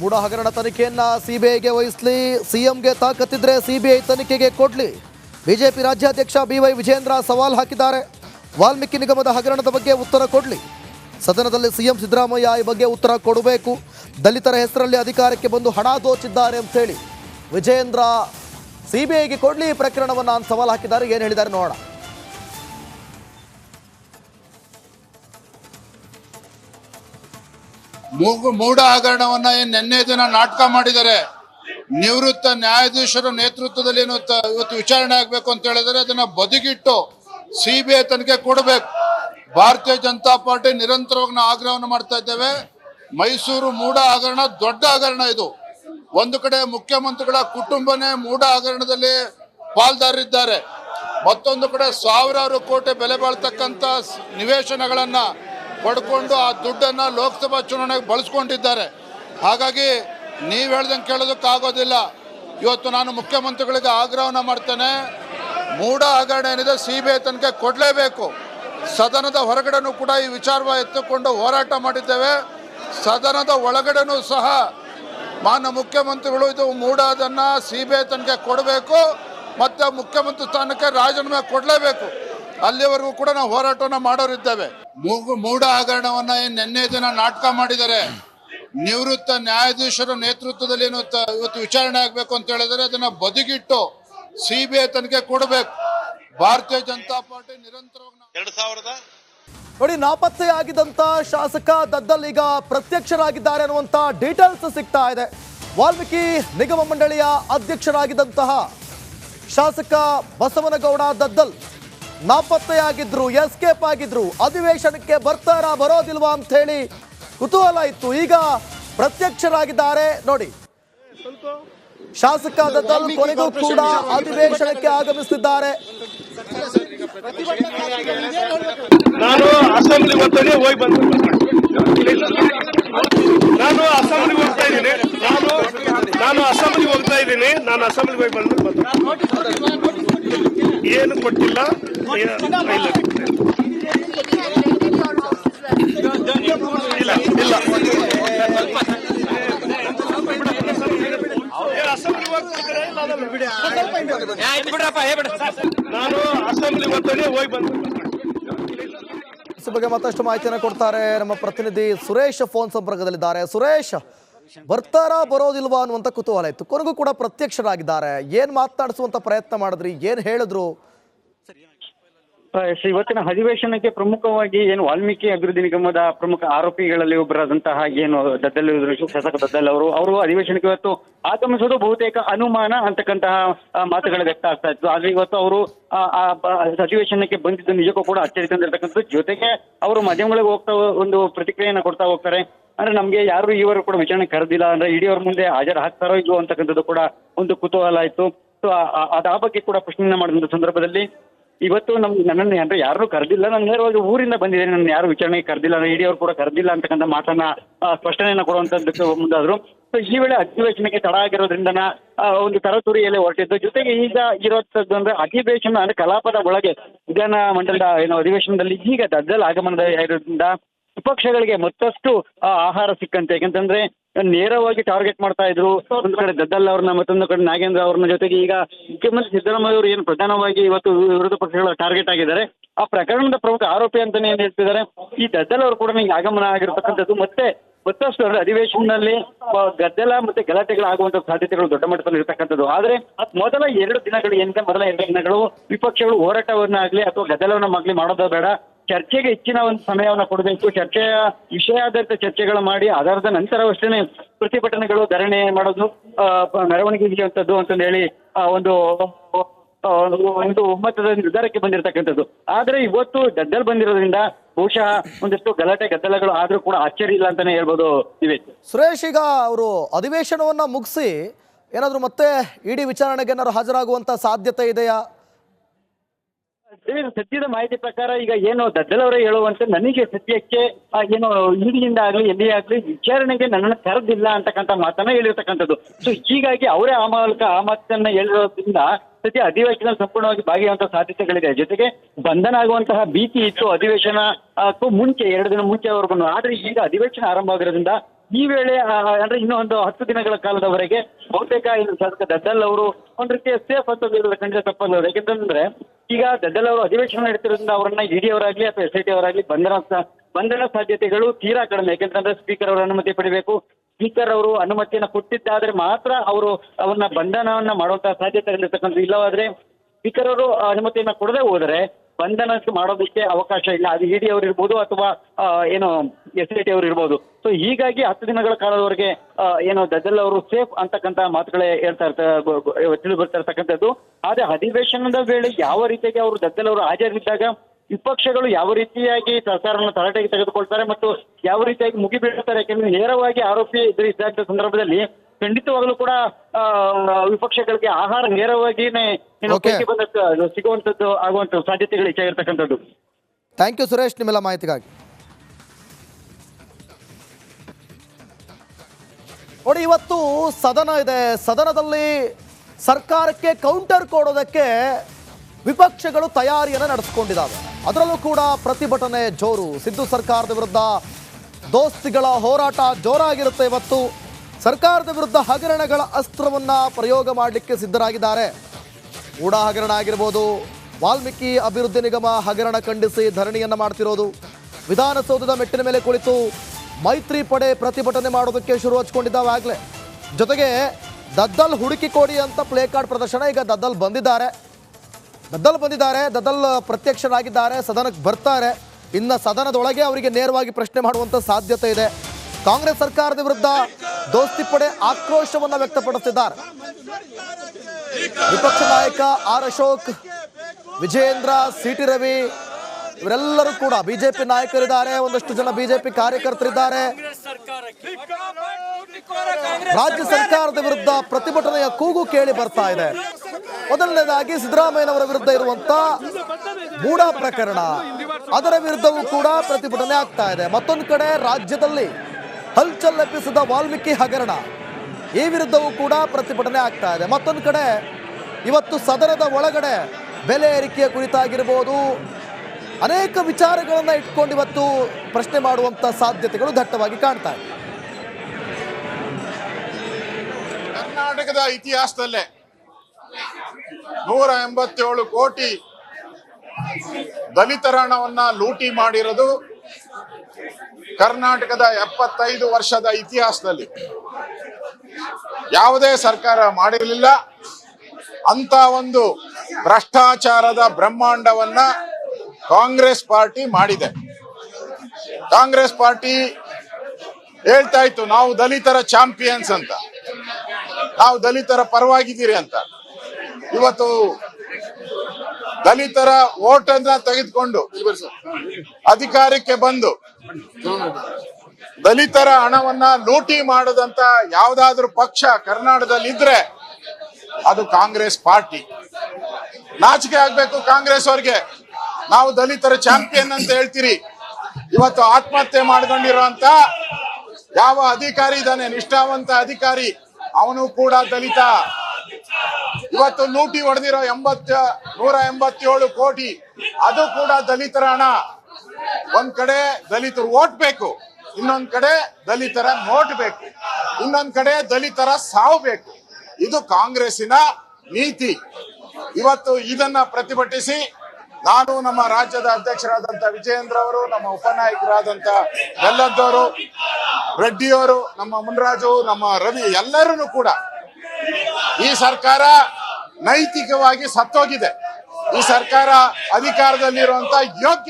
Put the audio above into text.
ಮೂಡ ಹಗರಣ ತನಿಖೆಯನ್ನ ಸಿಬಿಐಗೆ ವಹಿಸಲಿ, ಸಿಎಂಗೆ ತಾಕತ್ತಿದ್ರೆ ಸಿಬಿಐ ತನಿಖೆಗೆ ಕೊಡ್ಲಿ. ಬಿಜೆಪಿ ರಾಜ್ಯಾಧ್ಯಕ್ಷ ಬಿವೈ ವಿಜೇಂದ್ರ ಸವಾಲ್ ಹಾಕಿದ್ದಾರೆ. ವಾಲ್ಮೀಕಿ ನಿಗಮದ ಹಗರಣದ ಬಗ್ಗೆ ಉತ್ತರ ಕೊಡ್ಲಿ. ಸದನದಲ್ಲಿ ಸಿಎಂ ಸಿದ್ದರಾಮಯ್ಯ ಈ ಬಗ್ಗೆ ಉತ್ತರ ಕೊಡಬೇಕು. ದಲಿತರ ಹೆಸರಲ್ಲಿ ಅಧಿಕಾರಕ್ಕೆ ಬಂದು ಹಣ ದೋಚಿದ್ದಾರೆ ಅಂತೇಳಿ ವಿಜೇಂದ್ರ ಸಿಬಿಐಗೆ ಕೊಡ್ಲಿ ಈ ಪ್ರಕರಣವನ್ನು ಅಂತ ಸವಾಲ್ ಹಾಕಿದ್ದಾರೆ. ಏನು ಹೇಳಿದ್ದಾರೆ ನೋಡೋಣ. ಮೂಢ ಹಗರಣವನ್ನ ಏನ್ ನಿನ್ನೆ ದಿನ ನಾಟಕ ಮಾಡಿದ್ದಾರೆ. ನಿವೃತ್ತ ನ್ಯಾಯಾಧೀಶರ ನೇತೃತ್ವದಲ್ಲಿ ಏನು ಇವತ್ತು ವಿಚಾರಣೆ ಆಗ್ಬೇಕು ಅಂತ ಹೇಳಿದ್ರೆ ಅದನ್ನ ಬದಿಗಿಟ್ಟು ಸಿಬಿಐ ತನಿಖೆ ಕೊಡಬೇಕು. ಭಾರತೀಯ ಜನತಾ ಪಾರ್ಟಿ ನಿರಂತರವಾಗಿ ನಾವು ಆಗ್ರಹವನ್ನು ಮಾಡ್ತಾ ಇದ್ದೇವೆ. ಮೈಸೂರು ಮೂಢ ಹಗರಣ ದೊಡ್ಡ ಹಗರಣ ಇದು. ಒಂದು ಕಡೆ ಮುಖ್ಯಮಂತ್ರಿಗಳ ಕುಟುಂಬನೇ ಮೂಢ ಹಗರಣದಲ್ಲಿ ಪಾಲ್ದಾರಿದ್ದಾರೆ. ಮತ್ತೊಂದು ಕಡೆ ಸಾವಿರಾರು ಕೋಟಿ ಬೆಲೆ ಬಾಳ್ತಕ್ಕಂಥ ನಿವೇಶನಗಳನ್ನ ಪಡ್ಕೊಂಡು ಆ ದುಡ್ಡನ್ನು ಲೋಕಸಭಾ ಚುನಾವಣೆಗೆ ಬಳಸ್ಕೊಂಡಿದ್ದಾರೆ. ಹಾಗಾಗಿ ನೀವು ಹೇಳ್ದಂಗೆ ಕೇಳೋದಕ್ಕಾಗೋದಿಲ್ಲ. ಇವತ್ತು ನಾನು ಮುಖ್ಯಮಂತ್ರಿಗಳಿಗೆ ಆಗ್ರಹವನ್ನು ಮಾಡ್ತೇನೆ. ಮೂಢ ಹಗರಣ ಏನಿದೆ ಸಿ ಬಿ ಐ ತನಿಖೆ ಕೊಡಲೇಬೇಕು. ಸದನದ ಹೊರಗಡೆನೂ ಕೂಡ ಈ ವಿಚಾರವ ಎತ್ತುಕೊಂಡು ಹೋರಾಟ ಮಾಡಿದ್ದೇವೆ. ಸದನದ ಒಳಗಡೆನೂ ಸಹ ಮಾನ್ಯ ಮುಖ್ಯಮಂತ್ರಿಗಳು ಇದು ಮೂಡಾದನ್ನು ಸಿ ಬಿ ಐ ತನಿಖೆ ಕೊಡಬೇಕು. ಮತ್ತು ಮುಖ್ಯಮಂತ್ರಿ ಸ್ಥಾನಕ್ಕೆ ರಾಜೀನಾಮೆ ಕೊಡಲೇಬೇಕು. ಅಲ್ಲಿವರೆಗೂ ಕೂಡ ನಾವು ಹೋರಾಟವನ್ನ ಮಾಡೋರಿದ್ದೇವೆ. ಮೂಗು ಮೂಢ ಹಗರಣವನ್ನ ಏನ್ ನಿನ್ನೆ ದಿನ ನಾಟಕ ಮಾಡಿದ್ದಾರೆ. ನಿವೃತ್ತ ನ್ಯಾಯಾಧೀಶರ ನೇತೃತ್ವದಲ್ಲಿ ಏನು ಇವತ್ತು ವಿಚಾರಣೆ ಆಗ್ಬೇಕು ಅಂತ ಹೇಳಿದ್ರೆ ಅದನ್ನ ಬದಿಗಿಟ್ಟು ಸಿಬಿಐ ತನಿಖೆ ಕೊಡಬೇಕು. ಭಾರತೀಯ ಜನತಾ ಪಾರ್ಟಿ ನಿರಂತರವಾಗಿ ಎರಡ್ ಸಾವಿರದ ನೋಡಿ ನಾಪತ್ತೆಯಾಗಿದ್ದಂತ ಶಾಸಕ ದದ್ದಲ್ ಈಗ ಪ್ರತ್ಯಕ್ಷರಾಗಿದ್ದಾರೆ ಅನ್ನುವಂತ ಡೀಟೇಲ್ಸ್ ಸಿಗ್ತಾ ಇದೆ. ವಾಲ್ಮೀಕಿ ನಿಗಮ ಮಂಡಳಿಯ ಅಧ್ಯಕ್ಷರಾಗಿದ್ದಂತಹ ಶಾಸಕ ಬಸವನಗೌಡ ದದ್ದಲ್ ನಾಪತ್ತೆಯಾಗಿದ್ರು ಎಸ್ಕೇಪ್ ಆಗಿದ್ರು ಅಧಿವೇಶನಕ್ಕೆ ಬರ್ತಾರಾ ಬರೋದಿಲ್ವಾ ಅಂತ ಹೇಳಿ ಕುತೂಹಲ ಇತ್ತು. ಈಗ ಪ್ರತ್ಯಕ್ಷರಾಗಿದ್ದಾರೆ. ನೋಡಿ ಶಾಸಕ ದದ್ದಲ್ ಕೊನೆಗೂ ಕೂಡ ಅಧಿವೇಶನಕ್ಕೆ ಆಗಮಿಸುತ್ತಿದ್ದಾರೆ ನಾನು ಅಸೆಂಬ್ಲಿ ಬರ್ತೇನೆ ಹೋಗಿ ಬಂದೆ. ನಾನು ಅಸೆಂಬ್ಲಿ ಹೋಗ್ತಾ ಇದ್ದೀನಿ. ನಾನು ನಾನು ಅಸೆಂಬ್ಲಿ ಹೋಗ್ತಾ ಇದ್ದೀನಿ. ನಾನು ಅಸೆಂಬ್ಲಿ ಹೋಗಿ ಬಂದು ಏನು ಕೊಟ್ಟಿಲ್ಲ. ಇಲ್ಲ ಬಗ್ಗೆ ಮತ್ತಷ್ಟು ಮಾಹಿತಿಯನ್ನು ಕೊಡ್ತಾರೆ ನಮ್ಮ ಪ್ರತಿನಿಧಿ ಸುರೇಶ್ ಫೋನ್ ಸಂಪರ್ಕದಲ್ಲಿದ್ದಾರೆ. ಸುರೇಶ್ ಬರ್ತಾರಾ ಬರೋದಿಲ್ವಾ ಅನ್ನುವಂಥ ಕುತೂಹಲ ಇತ್ತು. ಕೊನೆಗೂ ಕೂಡ ಪ್ರತ್ಯಕ್ಷರಾಗಿದ್ದಾರೆ. ಏನ್ ಮಾತನಾಡಿಸುವಂತ ಪ್ರಯತ್ನ ಮಾಡಿದ್ರಿ? ಏನ್ ಹೇಳಿದ್ರು? ಇವತ್ತಿನ ಅಧಿವೇಶನಕ್ಕೆ ಪ್ರಮುಖವಾಗಿ ಏನು ವಾಲ್ಮೀಕಿ ಅಭಿವೃದ್ಧಿ ನಿಗಮದ ಪ್ರಮುಖ ಆರೋಪಿಗಳಲ್ಲಿ ಒಬ್ಬರಾದಂತಹ ಏನು ದದ್ದಲ್ ಶಾಸಕ ದದ್ದಲ್ ಅವರು ಅವರು ಅಧಿವೇಶನಕ್ಕೆ ಇವತ್ತು ಆಗಮಿಸೋದು ಬಹುತೇಕ ಅನುಮಾನ ಅಂತಕ್ಕಂತಹ ಮಾತುಗಳು ವ್ಯಕ್ತ ಆಗ್ತಾ ಇತ್ತು. ಆದ್ರೆ ಇವತ್ತು ಅವರು ಅಧಿವೇಶನಕ್ಕೆ ಬಂದಿದ್ದು ನಿಜಕ್ಕೂ ಕೂಡ ಅಚ್ಚರಿ ತಂದಿರತಕ್ಕಂಥದ್ದು. ಜೊತೆಗೆ ಅವರು ಮಾಧ್ಯಮಗಳಿಗೆ ಹೋಗ್ತಾ ಒಂದು ಪ್ರತಿಕ್ರಿಯೆಯನ್ನು ಕೊಡ್ತಾ ಹೋಗ್ತಾರೆ. ಅಂದ್ರೆ ನಮ್ಗೆ ಯಾರು ಈವರು ಕೂಡ ವಿಚಾರಣೆ ಕರೆದಿಲ್ಲ. ಅಂದ್ರೆ ಇಡೀ ಅವ್ರ ಮುಂದೆ ಹಾಜರು ಹಾಕ್ತಾರೋ ಇಲ್ವೋ ಅಂತಕ್ಕಂಥದ್ದು ಕೂಡ ಒಂದು ಕುತೂಹಲ ಇತ್ತು ಸೊ ಅದ ಬಗ್ಗೆ ಕೂಡ ಪ್ರಶ್ನೆಯನ್ನ ಮಾಡಿದಂತ ಸಂದರ್ಭದಲ್ಲಿ ಇವತ್ತು ನಮ್ ನನ್ನನ್ನು ಅಂದ್ರೆ ಯಾರು ಕರೆದಿಲ್ಲ. ನಾನು ನೇರವಾಗಿ ಊರಿಂದ ಬಂದಿದ್ದೇನೆ. ನನ್ನ ಯಾರು ವಿಚಾರಣೆಗೆ ಕರೆದಿಲ್ಲ. ಅಂದ್ರೆ ಇಡೀ ಅವ್ರು ಕೂಡ ಕರೆದಿಲ್ಲ ಅಂತಕ್ಕಂಥ ಮಾತನ್ನ ಸ್ಪಷ್ಟನೆಯನ್ನ ಕೊಡುವಂತದ್ದಕ್ಕೆ ಮುಂದಾದ್ರು. ಸೊ ಈ ವೇಳೆ ಅಧಿವೇಶನಕ್ಕೆ ತಡ ಆಗಿರೋದ್ರಿಂದ ಒಂದು ತರತುರಿಯಲ್ಲಿ ಹೊರಟಿದ್ದು. ಜೊತೆಗೆ ಈಗ ಇರೋದು ಅಂದ್ರೆ ಅಧಿವೇಶನ, ಅಂದ್ರೆ ಕಲಾಪದ ಒಳಗೆ ವಿಧಾನ ಮಂಡಲದ, ಏನು ಅಧಿವೇಶನದಲ್ಲಿ ಈಗ ದದ್ದಲ್ ಆಗಮನದ ಇರೋದ್ರಿಂದ ವಿಪಕ್ಷಗಳಿಗೆ ಮತ್ತಷ್ಟು ಆಹಾರ ಸಿಕ್ಕಂತೆ. ಯಾಕಂತಂದ್ರೆ ನೇರವಾಗಿ ಟಾರ್ಗೆಟ್ ಮಾಡ್ತಾ ಇದ್ರು. ಒಂದು ಕಡೆ ದದ್ದಲ್ ಅವ್ರನ್ನ, ಮತ್ತೊಂದು ಕಡೆ ನಾಗೇಂದ್ರ ಅವ್ರನ್ನ ಜೊತೆಗೆ ಈಗ ಮುಖ್ಯಮಂತ್ರಿ ಸಿದ್ದರಾಮಯ್ಯ ಅವರು ಏನು ಪ್ರಧಾನವಾಗಿ ಇವತ್ತು ವಿರೋಧ ಪಕ್ಷಗಳ ಟಾರ್ಗೆಟ್ ಆಗಿದ್ದಾರೆ. ಆ ಪ್ರಕರಣದ ಪ್ರಮುಖ ಆರೋಪಿ ಅಂತಾನೆ ಏನ್ ಹೇಳ್ತಿದ್ದಾರೆ? ಈ ದದ್ದಲ್ ಅವರು ಕೂಡ ನಿಮ್ಗೆ ಆಗಮನ ಆಗಿರ್ತಕ್ಕಂಥದ್ದು. ಮತ್ತೆ ಮತ್ತಷ್ಟು ಅಧಿವೇಶನದಲ್ಲಿ ಗದ್ದಲ ಮತ್ತೆ ಗಲಾಟೆಗಳಾಗುವಂತ ಸಾಧ್ಯತೆಗಳು ದೊಡ್ಡ ಮಟ್ಟದಲ್ಲಿ ಇರತಕ್ಕಂಥದ್ದು. ಆದ್ರೆ ಮೊದಲ ಎರಡು ದಿನಗಳು ಏನಿದೆ? ಮೊದಲ ಎರಡು ದಿನಗಳು ವಿಪಕ್ಷಗಳು ಹೋರಾಟವನ್ನಾಗ್ಲಿ ಅಥವಾ ಗದ್ದಲವನ್ನಾಗ್ಲಿ ಮಾಡೋದು ಬೇಡ. ಚರ್ಚೆಗೆ ಹೆಚ್ಚಿನ ಒಂದು ಸಮಯವನ್ನ ಕೊಡಬೇಕು. ಚರ್ಚೆಯ ವಿಷಯಾಧಾರಿತ ಚರ್ಚೆಗಳು ಮಾಡಿ ಆಧಾರದ ನಂತರವಷ್ಟೇ ಪ್ರತಿಭಟನೆಗಳು ಧರಣಿ ಮಾಡೋದು ಆ, ಪ- ಮೆರವಣಿಗೆ ಅಂತದ್ದು ಅಂತಂದು ಹೇಳಿ ಒಂದು ಒಂದು ಒಮ್ಮತದ ನಿರ್ಧಾರಕ್ಕೆ ಬಂದಿರತಕ್ಕಂಥದ್ದು. ಆದ್ರೆ ಇವತ್ತು ಗದ್ದಲ್ ಬಂದಿರೋದ್ರಿಂದ ಬಹುಶಃ ಒಂದಷ್ಟು ಗಲಾಟೆ ಗದ್ದಲಗಳು ಆದ್ರೂ ಕೂಡ ಆಶ್ಚರ್ಯ ಇಲ್ಲ ಅಂತಾನೆ ಹೇಳ್ಬೋದು ಇವೆ ಸುರೇಶ್ ಈಗ ಅವರು ಅಧಿವೇಶನವನ್ನ ಮುಗಿಸಿ ಏನಾದರೂ ಮತ್ತೆ ಇಡಿ ವಿಚಾರಣೆಗೆ ಏನಾದ್ರು ಹಾಜರಾಗುವಂತ ಸಾಧ್ಯತೆ ಇದೆಯಾ? ದೇವೇಂದ್ರ, ಸದ್ಯದ ಮಾಹಿತಿ ಪ್ರಕಾರ ಈಗ ಏನು ದದ್ದಲವರೇ ಹೇಳುವಂತೆ ನನಗೆ ಸದ್ಯಕ್ಕೆ ಆ, ಏನು ಇಡಿಯಿಂದ ಆಗ್ಲಿ ಎಲ್ಲಿ ಆಗ್ಲಿ ವಿಚಾರಣೆಗೆ ನನ್ನನ್ನು ಕರೆದಿಲ್ಲ ಅಂತಕ್ಕಂಥ ಮಾತನ್ನ ಹೇಳಿರ್ತಕ್ಕಂಥದ್ದು. ಸೊ ಹೀಗಾಗಿ ಅವರೇ ಆ ಮೂಲಕ ಆ ಮಾತನ್ನ ಹೇಳಿರೋದ್ರಿಂದ ಸದ್ಯ ಅಧಿವೇಶನ ಸಂಪೂರ್ಣವಾಗಿ ಭಾಗಿಯಾಗುವಂತಹ ಸಾಧ್ಯತೆಗಳಿದೆ. ಜೊತೆಗೆ ಬಂಧನ ಆಗುವಂತಹ ಭೀತಿ ಇತ್ತು ಅಧಿವೇಶನಕ್ಕೂ ಮುಂಚೆ ಎರಡು ದಿನ ಮುಂಚೆವರೆಗೂ. ಆದ್ರೆ ಈಗ ಅಧಿವೇಶನ ಆರಂಭ ಆಗಿರೋದ್ರಿಂದ ಈ ವೇಳೆ ಅಂದ್ರೆ ಇನ್ನೂ ಒಂದು ಹತ್ತು ದಿನಗಳ ಕಾಲದವರೆಗೆ ಬಹುತೇಕ ಇನ್ನು ಶಾಸಕ ದದ್ದಲ್ ಅವರು ಒಂದ್ ರೀತಿಯ ಸೇಫ್ ಅಂತ ಹೇಳೋದು ಖಂಡಿತ ತಪ್ಪಲ್ಲ ಯಾಕೆಂತಂದ್ರೆ ಈಗ ದದ್ದಲ್ ಅವರು ಅಧಿವೇಶನ ನಡೆಸಿರೋದ್ರಿಂದ ಅವರನ್ನ ಇಡಿ ಅವರಾಗ್ಲಿ ಅಥವಾ ಎಸ್ ಐ ಟಿ ಅವರಾಗ್ಲಿ ಬಂಧನ ಬಂಧನ ಸಾಧ್ಯತೆಗಳು ತೀರಾ ಕಡಿಮೆ. ಯಾಕೆಂತಂದ್ರೆ ಸ್ಪೀಕರ್ ಅವರ ಅನುಮತಿ ಪಡಿಬೇಕು. ಸ್ಪೀಕರ್ ಅವರು ಅನುಮತಿಯನ್ನ ಕೊಟ್ಟಿದ್ದಾದ್ರೆ ಮಾತ್ರ ಅವರು ಅವನ್ನ ಬಂಧನವನ್ನ ಮಾಡುವಂತಹ ಸಾಧ್ಯತೆಗಳಿರ್ತಕ್ಕಂಥ ಇಲ್ಲವಾದ್ರೆ ಸ್ಪೀಕರ್ ಅವರು ಅನುಮತಿಯನ್ನ ಕೊಡದೆ ಹೋದರೆ ಬಂಧನ ಮಾಡೋದಕ್ಕೆ ಅವಕಾಶ ಇಲ್ಲ. ಅದು ಇಡಿ ಅವರು ಇರ್ಬೋದು ಅಥವಾ ಏನು ಎಸ್ ಐ ಟಿ ಅವರು ಇರ್ಬೋದು. ಸೊ ಹೀಗಾಗಿ ಹತ್ತು ದಿನಗಳ ಕಾಲದವರೆಗೆ ಏನು ದದ್ದಲ್ ಅವರು ಸೇಫ್ ಅಂತಕ್ಕಂತ ಮಾತುಗಳೇ ಹೇಳ್ತಾ ಇರ್ತಾರೆ ತಿಳಿದು ಬರ್ತಾ ಇರ್ತಕ್ಕಂಥದ್ದು. ಆದ್ರೆ ಅಧಿವೇಶನದ ವೇಳೆ ಯಾವ ರೀತಿಯಾಗಿ ಅವರು ದದ್ದಲ್ ಅವರು ಹಾಜರಿದ್ದಾಗ ವಿಪಕ್ಷಗಳು ಯಾವ ರೀತಿಯಾಗಿ ಸರ್ಕಾರವನ್ನು ತರಾಟೆಗೆ ತೆಗೆದುಕೊಳ್ತಾರೆ ಮತ್ತು ಯಾವ ರೀತಿಯಾಗಿ ಮುಗಿಬೀಳ್ತಾರೆ ಯಾಕೆಂದ್ರೆ ನೇರವಾಗಿ ಆರೋಪಿ ಇದ್ರೆ ಸಂದರ್ಭದಲ್ಲಿ ಖಂಡಿತವಾಗಲೂ ಕೂಡ ವಿಪಕ್ಷಗಳಿಗೆ ಆಹಾರ ನೇರವಾಗಿನೇ. ಸಿಗುವಂತದ್ದು ಆಗುವಂತ ಸಾಧ್ಯತೆಗಳು ಹೆಚ್ಚಾಗಿರ್ತಕ್ಕಂಥದ್ದು. ಥ್ಯಾಂಕ್ ಯು ಸುರೇಶ್ ನಿಮ್ಮೆಲ್ಲ ಮಾಹಿತಿಗಾಗಿ. ನೋಡಿ ಇವತ್ತು ಸದನ ಇದೆ. ಸದನದಲ್ಲಿ ಸರ್ಕಾರಕ್ಕೆ ಕೌಂಟರ್ ಕೊಡೋದಕ್ಕೆ ವಿಪಕ್ಷಗಳು ತಯಾರಿಯನ್ನು ನಡೆಸ್ಕೊಂಡಿದ್ದಾವೆ. ಅದರಲ್ಲೂ ಕೂಡ ಪ್ರತಿಭಟನೆ ಜೋರು. ಸಿದ್ದು ಸರ್ಕಾರದ ವಿರುದ್ಧ ದೋಸ್ತಿಗಳ ಹೋರಾಟ ಜೋರಾಗಿರುತ್ತೆ ಇವತ್ತು. ಸರ್ಕಾರದ ವಿರುದ್ಧ ಹಗರಣಗಳ ಅಸ್ತ್ರವನ್ನ ಪ್ರಯೋಗ ಮಾಡಲಿಕ್ಕೆ ಸಿದ್ಧರಾಗಿದ್ದಾರೆ. ಕೂಡ ಹಗರಣ ಆಗಿರ್ಬೋದು, ವಾಲ್ಮೀಕಿ ಅಭಿವೃದ್ಧಿ ನಿಗಮ ಹಗರಣ ಖಂಡಿಸಿ ಧರಣಿಯನ್ನು ಮಾಡ್ತಿರೋದು. ವಿಧಾನಸೌಧದ ಮೆಟ್ಟಿನ ಮೇಲೆ ಕುಳಿತು ಮೈತ್ರಿ ಪಡೆ ಪ್ರತಿಭಟನೆ ಮಾಡೋದಕ್ಕೆ ಶುರು ಹಚ್ಕೊಂಡಿದ್ದಾವಾಗಲೇ. ಜೊತೆಗೆ ದದ್ದಲ್ ಹುಡುಕಿ ಕೊಡಿ ಅಂತ ಪ್ಲೇ ಕಾರ್ಡ್ ಪ್ರದರ್ಶನ ಈಗ ದದ್ದಲ್ ಬಂದಿದ್ದಾರೆ. ದದ್ದಲ್ ಬಂದಿದ್ದಾರೆ, ದದ್ದಲ್ ಪ್ರತ್ಯಕ್ಷರಾಗಿದ್ದಾರೆ, ಸದನಕ್ಕೆ ಬರ್ತಾರೆ. ಇನ್ನು ಸದನದೊಳಗೆ ಅವರಿಗೆ ನೇರವಾಗಿ ಪ್ರಶ್ನೆ ಮಾಡುವಂತ ಸಾಧ್ಯತೆ ಇದೆ. ಕಾಂಗ್ರೆಸ್ ಸರ್ಕಾರದ ವಿರುದ್ಧ ದೋಸ್ತಿ ಪಡೆ ಆಕ್ರೋಶವನ್ನು ವ್ಯಕ್ತಪಡಿಸಿದ್ದಾರೆ ವಿಪಕ್ಷ ನಾಯಕ R Ashok, Vijayendra C T Ravi ಇವರೆಲ್ಲರೂ ಕೂಡ ಬಿಜೆಪಿ ನಾಯಕರಿದ್ದಾರೆ. ಒಂದಷ್ಟು ಜನ ಬಿಜೆಪಿ ಕಾರ್ಯಕರ್ತರಿದ್ದಾರೆ. ರಾಜ್ಯ ಸರ್ಕಾರದ ವಿರುದ್ಧ ಪ್ರತಿಭಟನೆಯ ಕೂಗು ಕೇಳಿ ಬರ್ತಾ ಇದೆ. ಮೊದಲನೇದಾಗಿ ಸಿದ್ದರಾಮಯ್ಯನವರ ವಿರುದ್ಧ ಇರುವಂತ ಮೂಢ ಪ್ರಕರಣ. ಅದರ ವಿರುದ್ಧವೂ ಕೂಡ ಪ್ರತಿಭಟನೆ ಆಗ್ತಾ ಇದೆ. ಮತ್ತೊಂದು ಕಡೆ ರಾಜ್ಯದಲ್ಲಿ ಹಲ್ಚಲ್ ವಾಲ್ಮೀಕಿ ಹಗರಣ. ಈ ವಿರುದ್ಧವೂ ಕೂಡ ಪ್ರತಿಭಟನೆ ಆಗ್ತಾ ಇದೆ. ಮತ್ತೊಂದು ಕಡೆ, ಇವತ್ತು ಸದನದ ಒಳಗಡೆ ಬೆಲೆ ಏರಿಕೆಯ ಕುರಿತಾಗಿರ್ಬೋದು. ಅನೇಕ ವಿಚಾರಗಳನ್ನು ಇಟ್ಕೊಂಡು ಇವತ್ತು ಪ್ರಶ್ನೆ ಮಾಡುವಂಥ ಸಾಧ್ಯತೆಗಳು ದಟ್ಟವಾಗಿ ಕಾಣ್ತಾ ಇದೆ. ಕರ್ನಾಟಕದ ಇತಿಹಾಸದಲ್ಲೇ ನೂರ ಎಂಬತ್ತೇಳು ಕೋಟಿ ದಲಿತರ ಹಣವನ್ನ ಲೂಟಿ ಮಾಡಿರೋದು ಕರ್ನಾಟಕದ ಎಪ್ಪತ್ತೈದು ವರ್ಷದ ಇತಿಹಾಸದಲ್ಲಿ ಯಾವುದೇ ಸರ್ಕಾರ ಮಾಡಿರಲಿಲ್ಲ. ಅಂತ ಒಂದು ಭ್ರಷ್ಟಾಚಾರದ ಬ್ರಹ್ಮಾಂಡವನ್ನ ಕಾಂಗ್ರೆಸ್ ಪಾರ್ಟಿ ಮಾಡಿದೆ. ಕಾಂಗ್ರೆಸ್ ಪಾರ್ಟಿ ಹೇಳ್ತಾ ಇತ್ತು, ನಾವು ದಲಿತರ ಚಾಂಪಿಯನ್ಸ್ ಅಂತ. ನಾವು ದಲಿತರ ಪರವಾಗಿದ್ದೀರಿ ಅಂತ. ಇವತ್ತು ದಲಿತರ ಓಟನ್ನ ತೆಗೆದುಕೊಂಡು ಅಧಿಕಾರಕ್ಕೆ ಬಂದು ದಲಿತರ ಹಣವನ್ನ ಲೂಟಿ ಮಾಡದಂತ ಯಾವ್ದಾದ್ರು ಪಕ್ಷ ಕರ್ನಾಟಕದಲ್ಲಿ ಇದ್ರೆ ಅದು ಕಾಂಗ್ರೆಸ್ ಪಾರ್ಟಿ. ನಾಚಿಕೆ ಆಗ್ಬೇಕು ಕಾಂಗ್ರೆಸ್ ಅವ್ರಿಗೆ. ನಾವು ದಲಿತರ ಚಾಂಪಿಯನ್ ಅಂತ ಹೇಳ್ತೀರಿ. ಇವತ್ತು ಆತ್ಮಹತ್ಯೆ ಮಾಡ್ಕೊಂಡಿರುವಂತ ಯಾವ ಅಧಿಕಾರಿ ಇದ್ದಾನೆ? ನಿಷ್ಠಾವಂತ ಅಧಿಕಾರಿ. ಅವನು ಕೂಡ ದಲಿತ. ಇವತ್ತು ಲೂಟಿ ಹೊಡೆದಿರೋ ಎಂಬತ್ತ ನೂರ ಎಂಬತ್ತೇಳು ಕೋಟಿ, ಅದು ಕೂಡ ದಲಿತರ ಹಣ. ಒಂದ್ ಕಡೆ ದಲಿತರು ಓಟ್ ಬೇಕು, ಇನ್ನೊಂದ್ ಕಡೆ ದಲಿತರ ನೋಟ್ ಬೇಕು, ಇನ್ನೊಂದ್ ಕಡೆ ದಲಿತರ ಸಾವು ಬೇಕು. ಇದು ಕಾಂಗ್ರೆಸ್ಸಿನ ನೀತಿ. ಇವತ್ತು ಇದನ್ನ ಪ್ರತಿಭಟಿಸಿ ನಾನು ನಮ್ಮ ರಾಜ್ಯದ ಅಧ್ಯಕ್ಷರಾದಂತ ವಿಜಯೇಂದ್ರ ಅವರು, ನಮ್ಮ ಉಪನಾಯಕರಾದಂತ ಬೆಲ್ಲದ್ದವರು, ರೆಡ್ಡಿಯವರು, ನಮ್ಮ ಮುನ್ರಾಜು, ನಮ್ಮ ರವಿ ಎಲ್ಲರೂ ಕೂಡ ಈ ಸರ್ಕಾರ ನೈತಿಕವಾಗಿ ಸತ್ತೋಗಿದೆ. ಈ ಸರ್ಕಾರ ಅಧಿಕಾರದಲ್ಲಿರುವಂತ ಯೋಗ್ಯ